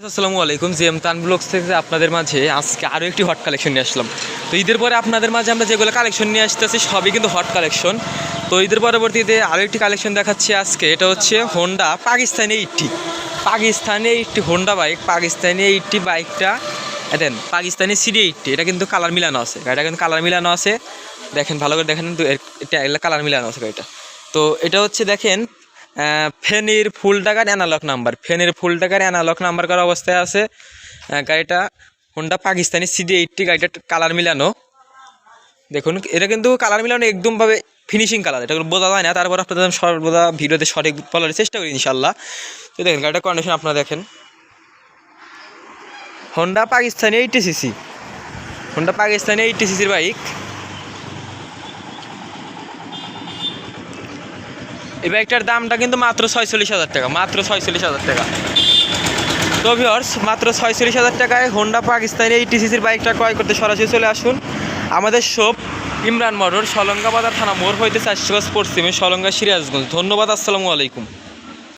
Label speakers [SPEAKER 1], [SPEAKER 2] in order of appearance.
[SPEAKER 1] আসসালামু আলাইকুম, জিএম তান ব্লগস থেকে আপনাদের মাঝে আজকে আরও একটি হট কালেকশন নিয়ে আসলাম। তো ঈদের পরে আপনাদের মাঝে আমরা যেগুলো কালেকশন নিয়ে আসতেছি, সবই কিন্তু হট কালেকশন তো ঈদের পরবর্তীতে আরও একটি কালেকশন দেখাচ্ছি আজকে, এটা হচ্ছে Honda Pakistani eighty Pakistani eighty Honda bike Pakistani eighty বাইকটা দেন পাকিস্তানি সিডি এইটটি এটা কিন্তু কালার মিলানো আছে। গাড়িটা কিন্তু কালার মিলানো আছে। দেখেন, ভালো করে দেখেন কালার মিলানো আছে গাড়িটা। তো এটা হচ্ছে, দেখেন ফেনীর ফুল টাকার অ্যানালগ নাম্বার ফেনীর ফুল টাকার অ্যানালগ নাম্বার করা অবস্থায় আছে গাড়িটা হোন্ডা পাকিস্তানি সিডি এইটটি গাড়িটা কালার মিলানো। দেখুন, এটা কিন্তু কালার মিলানো একদমভাবে ফিনিশিং কালার এটা বোঝা যায় না, তারপর আপনাদের সর্বদা ভিডিওতে সঠিক বলার চেষ্টা করি ইনশাল্লাহ তো দেখেন, গাড়িটার কন্ডিশন আপনারা দেখেন। Honda Pakistani eighty CC Honda Pakistani eighty সিসির বাইক এই বাইকটার দামটা কিন্তু মাত্র ছয়চল্লিশ হাজার টাকা, মাত্র ছয়চল্লিশ হাজার টাকা। তো ভিওর্স মাত্র ছয়চল্লিশ হাজার টাকায় হোন্ডা পাকিস্তানি এই টিসিসির বাইকটা ক্রয় করতে সরাসরি চলে আসুন। আমাদের শোপ ইমরান মোটর সলঙ্গা বাজার থানা মোড় হইতে চারশো পশ্চিমে, সলঙ্গা সিরাজগঞ্জ। ধন্যবাদ, আসসালামু আলাইকুম।